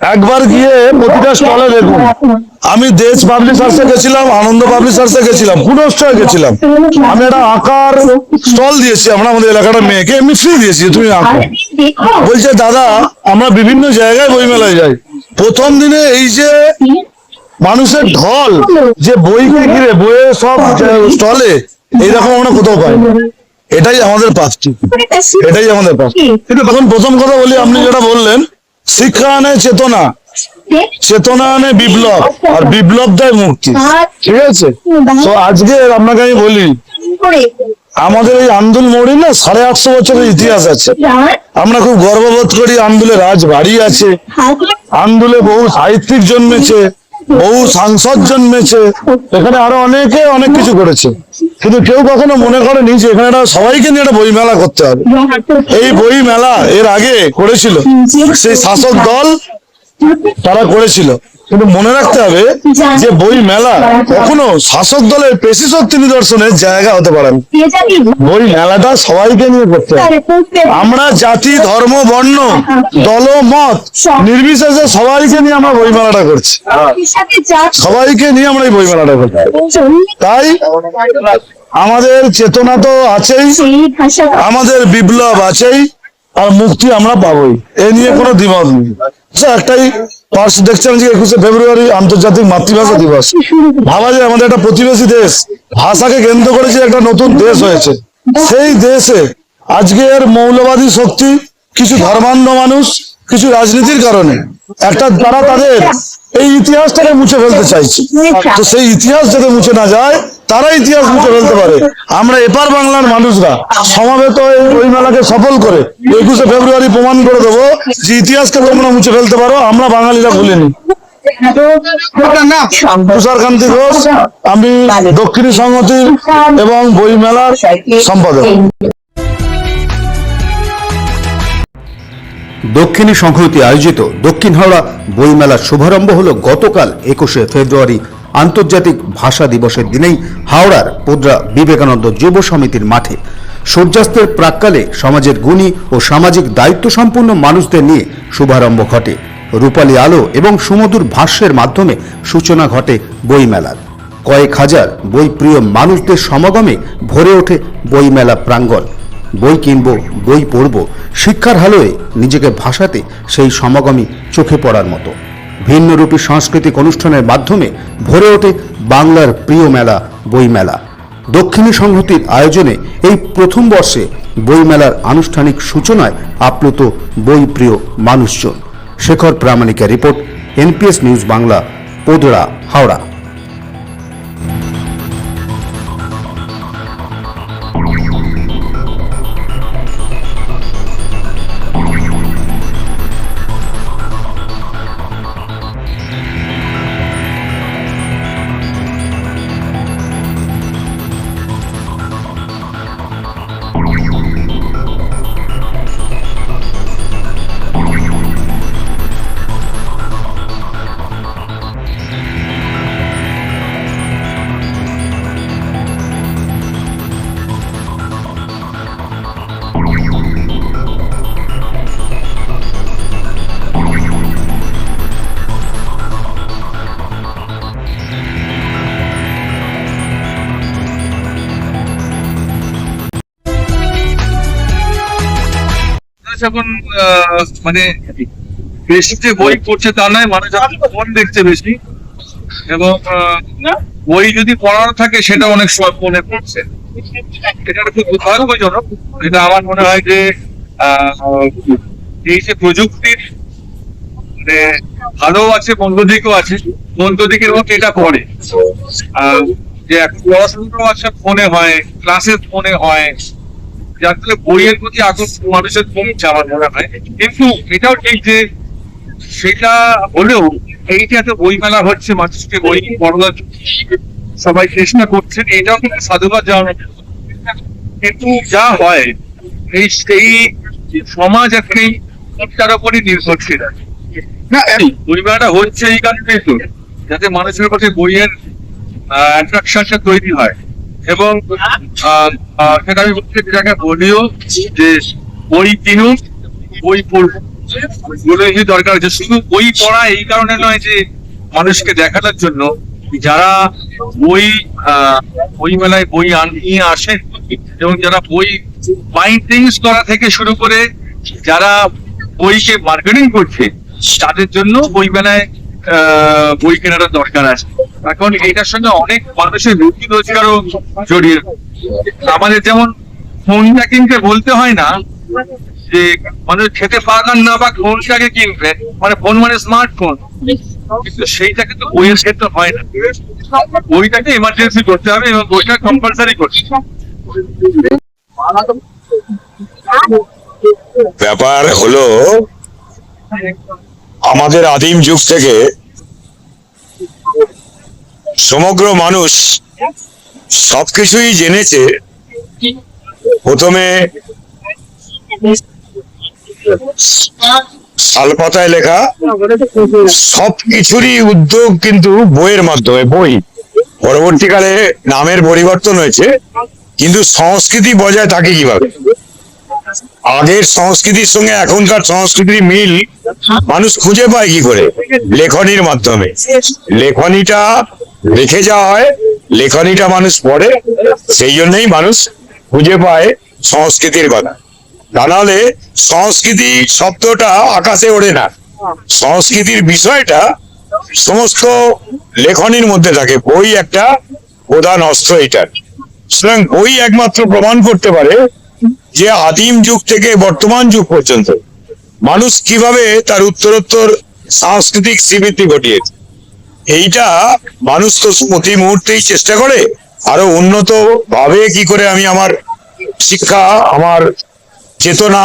একবার গিয়ে প্রতিটা স্টলে দেখুন। আমি দেশ পাবলিশার্সে গেছিলাম আনন্দ পাবলিশার্সে গেছিলাম পুনশ্চয় গেছিলাম। আমি একটা আঁকার স্টল দিয়েছি আমরা আমাদের এলাকাটা মেয়েকে এমনি ফ্রি দিয়েছি তুমি আঁকো। বলছে দাদা আমরা বিভিন্ন জায়গায় বইমেলায় যাই। প্রথম দিনে এই যে মানুষের ঢল যে বইকে ঘিরে বইয়ের সব স্টলে এইরকম আমরা কোথাও পাই এটাই আমাদের পাচ্ছি এটাই আমাদের পাচ্ছি কিন্তু তখন প্রথম কথা বলি আপনি যেটা বললেন শিক্ষা আনে চেতনা। চেতনা আনে বিপ্লব, আর বিপ্লব দেয় মুক্তি। ঠিক আছে? তো আজকে আপনাকে আমি বলি, আমাদের এই আন্দুল মোড়ে না সাড়ে আটশো বছরের ইতিহাস আছে। আমরা খুব গর্ববোধ করি আন্দুলে রাজবাড়ি আছে। আন্দুলে বহু সাহিত্যিক জন্মেছে। বহু সাংসদ জন্মেছে। এখানে আরও অনেকে অনেক কিছু করেছে। কিন্তু কেউ কখনো মনে করেনি যে এখানে সবাইকে নিয়ে একটা বই মেলা করতে হবে। এই বই মেলা এর আগে করেছিল সেই শাসক দল তারা করেছিল। কিন্তু মনে রাখতে হবে যে বই মেলা কখনো শাসক দলের পেশি শক্তি নিদর্শনের জায়গা হতে পারে না। বই মেলাটা সবাইকে নিয়ে করতে আমরা জাতি ধর্ম বর্ণ দল মত নির্বিশেষে সবাইকে নিয়ে আমরা বই মেলাটা করছি। সবাইকে নিয়ে আমরা এই বই মেলাটা করছি। তাই আমাদের চেতনা তো আছেই আমাদের বিপ্লব আছেই আর মুক্তি আমরা পাবোই। এ নিয়ে কোনো দ্বিমত নেই। আচ্ছা, একটাই পার্স দেখছেন যে একুশে ফেব্রুয়ারি আন্তর্জাতিক মাতৃভাষা দিবস। ভাবা যায় আমাদের একটা প্রতিবেশী দেশ ভাষাকে কেন্দ্র করে একটা নতুন দেশ হয়েছে। সেই দেশে আজকের মৌলবাদী শক্তি কিছু ধর্মান্ধ মানুষ, কিছু রাজনীতির কারণে একটা তারা তাদের এই ইতিহাসটাকে মুছে ফেলতে চাইছে। তো সেই ইতিহাস যাতে মুছে না যায় তারা ইতিহাস মুছে ফেলতে পারে। আমরা এপার বাংলার মানুষরা সমাবেত ওই মেলাকে সফল করে একুশে ফেব্রুয়ারি প্রমাণ করে দেবো যে ইতিহাসকে তোমরা মুছে ফেলতে পারো, আমরা বাঙালিরা ভুলিনি। তুষারকান্তি ঘোষ, আমি দক্ষিণী সংহতির এবং বই মেলার সম্পাদক। দক্ষিণী সংহতি আয়োজিত দক্ষিণ হাওড়া বইমেলার শুভারম্ভ হল গতকাল একুশে ফেব্রুয়ারি আন্তর্জাতিক ভাষা দিবসের দিনেই হাওড়ার পোদ্রা বিবেকানন্দ যুব সমিতির মাঠে। সূর্যাস্তের প্রাককালে সমাজের গুণী ও সামাজিক দায়িত্ব সম্পন্ন মানুষদের নিয়ে শুভারম্ভ ঘটে। রূপালী আলো এবং সুমধুর ভাষ্যের মাধ্যমে সূচনা ঘটে বইমেলার। কয়েক হাজার বই প্রিয় মানুষদের সমাগমে ভরে ওঠে বইমেলা প্রাঙ্গণ। বই কিনব, বই পড়ব, শিক্ষার হালোয় নিজেকে ভাষাতে সেই সমাগমই চোখে পড়ার মতো। ভিন্নরূপী সাংস্কৃতিক অনুষ্ঠানের মাধ্যমে ভরে ওঠে বাংলার প্রিয় মেলা, বইমেলা। দক্ষিণী সংহতির আয়োজনে এই প্রথম বর্ষে বইমেলার আনুষ্ঠানিক সূচনায় আপ্লুত বই প্রিয় মানুষজন। Shekhar প্রামাণিকের report, NPS news Bangla Podra Howrah. মানে বেশি যে বই পড়ছে তা নয় মানুষ এখন ফোন দেখছে বেশি। এবং বই যদি পড়ানো থাকে সেটা অনেক সময় ফোনে পড়ছে। এটা খুব দুর্ভাগ্যজনক। এটা আমার মনে হয় যে এই যে প্রযুক্তির মানে ভালো আছে মন্দ দিকও আছে। মন্দ দিকের মধ্যে এটা পড়ে আহ, যে এখন পড়াশোনাও আছে ফোনে হয় ক্লাসে ফোনে হয়। যার ফলে বইয়ের প্রতি আকর্ষণ মানুষের কমছে আমার মনে হয়। কিন্তু এটাও ঠিক যে সেটা হলেও এইটা এত বই মেলা হচ্ছে, মানুষকে বই পড়ার সবাই চেষ্টা করছেন, এটাও কিন্তু সাধুবাদ জানানো। কিন্তু যা হয়, এই সেই সমাজ একটি তার উপরই নির্ভরশীল। না বই মেলাটা হচ্ছে এই কারণেই তো, যাতে মানুষের কাছে বইয়ের অ্যাট্রাকশনটা তৈরি হয়। এবং সেটা আমি বলছি যেটাকে বলিও যে বই কিনুন বই পড়ুন দরকার আছে। শুধু বই পড়া এই কারণে নয় যে মানুষকে দেখানোর জন্য, যারা বই বই মেলায় বই নিয়ে আসেন এবং যারা বই বাইন্ডিংস করা থেকে শুরু করে যারা বইকে মার্কেটিং করছে, তাদের জন্য বই মেলায় বই কেনাটা দরকার আছে। এখন এইটার সঙ্গে অনেক মানুষের রুটি রোজগারও জড়িয়ে। আমাদের যেমন ফোনটা কিনতে বলতে হয় না, যে মানুষ খেতে পারলাম না বা ফোনটাকে কিনবে মানে ফোন মানে স্মার্টফোন। কিন্তু সেইটা কিন্তু বইয়ের ক্ষেত্রে হয় না। বইটাকে ইমার্জেন্সি করতে হবে এবং বইটা কম্পালসারি করতে ব্যাপার হলো, আমাদের আদিম যুগ থেকে সমগ্র মানুষ সবকিছুই জেনেছে। প্রথমে শালপাতায় লেখা সব কিছুরই উদ্যোগ কিন্তু বইয়ের মাধ্যমে, বই। পরবর্তীকালে নামের পরিবর্তন হয়েছে, কিন্তু সংস্কৃতি বজায় থাকে কীভাবে? আগের সংস্কৃতির সঙ্গে এখনকার সংস্কৃতির মিল মানুষ খুঁজে পায় কি করে? লেখনির মাধ্যমে। লেখনিটা রেখে যাওয়া হয়, লেখনিটা মানুষ পড়ে, সেই জন্যই মানুষ খুঁজে পায় সংস্কৃতির কথা। তা নাহলে সংস্কৃতি শব্দটা আকাশে ওড়ে না। সংস্কৃতির বিষয়টা সমস্ত লেখনির মধ্যে থাকে, বই একটা প্রধান অস্ত্র এটার। সুতরাং বই একমাত্র প্রমাণ করতে পারে যে আদিম যুগ থেকে বর্তমান যুগ পর্যন্ত মানুষ কীভাবে তার উত্তরোত্তর সাংস্কৃতিক স্বীকৃতি ঘটিয়েছে। এইটা মানুষ তো প্রতি মুহূর্তেই চেষ্টা করে। আরও উন্নত ভাবে কি করে আমি আমার শিক্ষা, আমার চেতনা,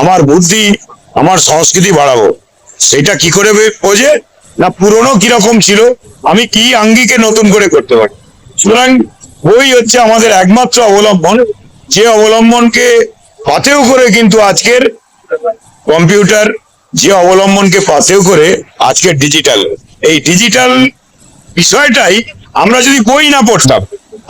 আমার বুদ্ধি, আমার সংস্কৃতি বাড়াবো? সেটা কি করে বোঝে? না, পুরনো কীরকম ছিল? আমি কি আঙ্গিকে নতুন করে করতে পারি? সুতরাং বই হচ্ছে আমাদের একমাত্র অবলম্বন। যে অবলম্বনকে পাথেও করে কিন্তু আজকের কম্পিউটার, যে অবলম্বনকে পাথেও করে আজকের ডিজিটাল। এই ডিজিটাল বিষয়টাই আমরা যদি বই না পড়তাম,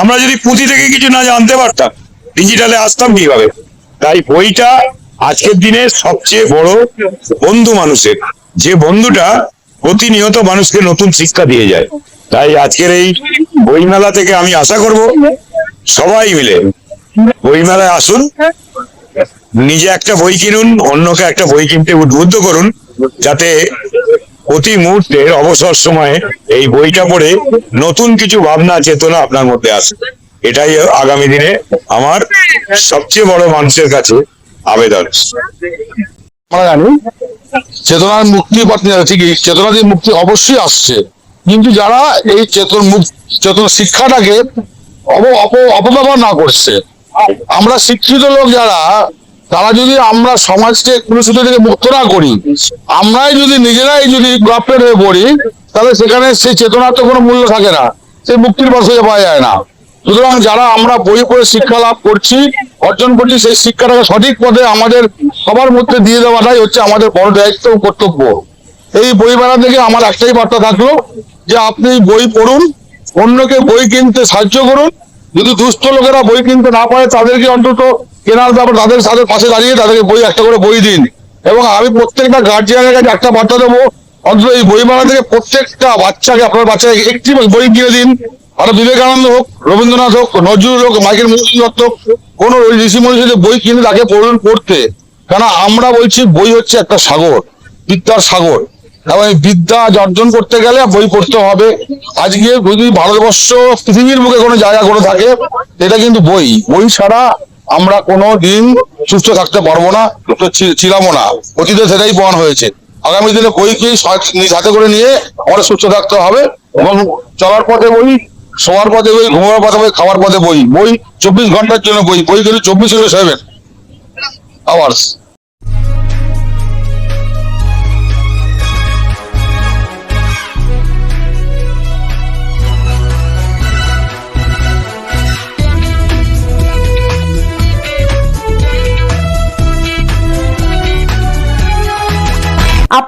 আমরা যদি পুঁথি থেকে কিছু না জানতে পারতাম ডিজিটালে আসতাম কীভাবে? তাই বইটা আজকের দিনে সবচেয়ে বড় বন্ধু মানুষের, যে বন্ধুটা প্রতিনিয়ত মানুষকে নতুন শিক্ষা দিয়ে যায়। তাই আজকের এই বইমেলা থেকে আমি আশা করব সবাই মিলে বইমেলায় আসুন, নিজে একটা বই কিনুন, অন্যকে একটা বই কিনতে উদ্বুদ্ধ করুন, যাতে প্রতি মুহূর্তের অবসর সময়ে এই বইটা পড়ে নতুন কিছু ভাবনা, চেতনা আপনার মধ্যে আসে। এটাই আগামী দিনে আমার সবচেয়ে বড় মানুষের কাছে আবেদন। চেতনার মুক্তি ঠিকই চেতনা দিয়ে মুক্তি অবশ্যই আসছে। কিন্তু যারা এই চেতন চেতন শিক্ষাটাকে অপ অপ- অপব্যবহার না করছে, আমরা শিক্ষিত লোক যারা তারা যদি আমরা সমাজকে কুলসিত থেকে মুক্ত না করি, আমরাই যদি নিজেরাই যদি গপ্পের হয়ে পড়ি, তাহলে সেখানে সেই চেতনার তো কোনো মূল্য থাকে না। সেই মুক্তির খুঁজে পাওয়া যায় না। সুতরাং যারা আমরা বই পড়ে শিক্ষা লাভ করছি, অর্জন করছি, সেই শিক্ষাটাকে সঠিক পথে আমাদের সবার মধ্যে দিয়ে দেওয়াটাই হচ্ছে আমাদের বড় দায়িত্ব ও কর্তব্য। এই বই মেলা থেকে আমার একটাই বার্তা থাকল যে আপনি বই পড়ুন, অন্যকে বই কিনতে সাহায্য করুন। যদি দুস্থ লোকেরা বই কিনতে না পারে, তাদেরকে অন্তত কেনার ব্যাপার তাদের তাদের পাশে দাঁড়িয়ে তাদেরকে বই একটা করে বই দিন। এবং আমি প্রত্যেকটা গার্জিয়ানের কাছে একটা বার্তা দেবো অন্তত এই বই মেলা থেকে প্রত্যেকটা বাচ্চাকে আপনার বাচ্চাকে একটি বই কিনে দিন। আর বিবেকানন্দ হোক রবীন্দ্রনাথ হোক নজরুল হোক মাইকেল মধুসূদন দত্ত হোক, কোনো ঋষি মনীষীদের বই কিনে তাকে পড়ুন পড়তে কেন আমরা বলছি বই হচ্ছে একটা সাগর বিদ্যার সাগর। এবং এই বিদ্যা অর্জন করতে গেলে বই পড়তে হবে। আজকে যদি ভারতবর্ষ পৃথিবীর বুকে কোনো জায়গা করে থাকে এটা কিন্তু বই। বই ছাড়া আমরা কোনো দিন সুস্থ থাকতে পারব না ছিলামও না। অতীতে সেটাই প্রমাণ হয়েছে। আগামী দিনে বইকে নিজ হাতে করে নিয়ে আমাদের সুস্থ থাকতে হবে এবং চলার পথে বই, শোয়ার পথে বই, ঘুমার পথে বই, খাওয়ার পথে বই বই চব্বিশ ঘণ্টার জন্য বই বই কিন্তু চব্বিশ সেভেন আওয়ার্স।